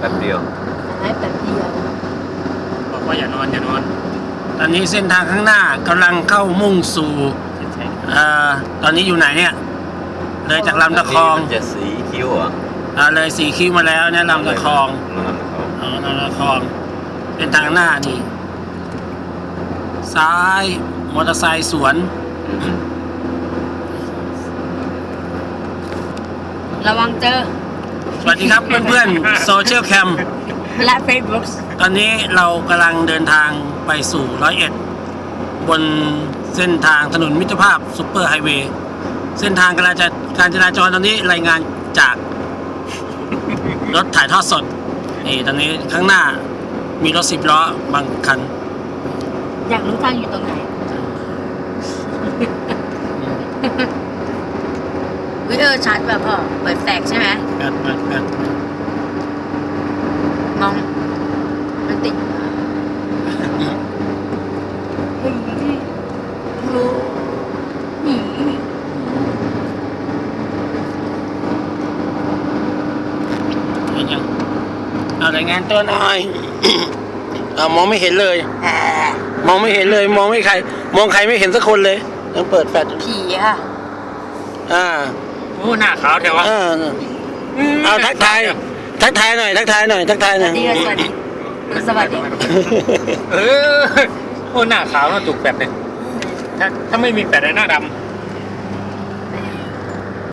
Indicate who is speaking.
Speaker 1: แป๊บเดียว
Speaker 2: ให้แป๊บเดียว
Speaker 3: บอกว่าอย่านอนอย่านอน
Speaker 4: ตอนนี้เส้นทางข้างหน้ากำลังเข้ามุ่งสู่เอ่อตอนนี้อยู่ไหนเนี่ยเลยจากลำตะคอง
Speaker 1: มันจะสีคิ้วเหรอะ
Speaker 4: อ่าเลยสีคิ้วมาแล้วเนี่ยลำตะคอง
Speaker 1: ลำตะคอง
Speaker 4: อ๋อลำตะคองเส้นทางหน้านี่ซ้ายมอเตอร์ไซค์สวน
Speaker 2: ระวังเจอ
Speaker 4: สวัสดีครับเพื่อนๆโซเชียลแคม
Speaker 2: และเฟซบุ๊ก
Speaker 4: ตอนนี้เรากำลังเดินทางไปสู่ร้อยเอ็ดบนเส้นทางถนนมิตรภาพซุปเปอร์ไฮเวย์เส้นทางการจราการจราจรตอนนี้รายงานจาก รถถ่ายทอดสดนี่ตอนนี้ข้างหน้ามีรถสิบล้อบางคัน
Speaker 2: อยากรู้ทางอยู่ตรงไหน วิเออชัดแบบพ่อเปิดแฟกใช่ไหม
Speaker 4: แปดแปดแปด
Speaker 2: มอง มันติดเฮ้ยโอ้หนี
Speaker 4: เห็นยังเอารายงานตัวหน่อย เอามองไม่เห็นเลย มองไม่เห็นเลย มองไม่ใคร มองใครไม่เห็นสักคนเลยต้องเปิดแฟลช
Speaker 2: ผีค่ะ
Speaker 4: อ่า
Speaker 3: โอ้หน้าขาวแต่ว่า
Speaker 4: อ่าเอาทักทาย ทักทายหน่อย ทักทายหน่อย ทักทาย
Speaker 2: ส
Speaker 4: หน่
Speaker 2: วั
Speaker 4: อย
Speaker 2: สดีค่ะสวัสดีสวัสดี
Speaker 3: เออโอ้หน้าขาวน่าถูกแปดเนี่ยถ้าถ้าไม่มีแปดหน้าด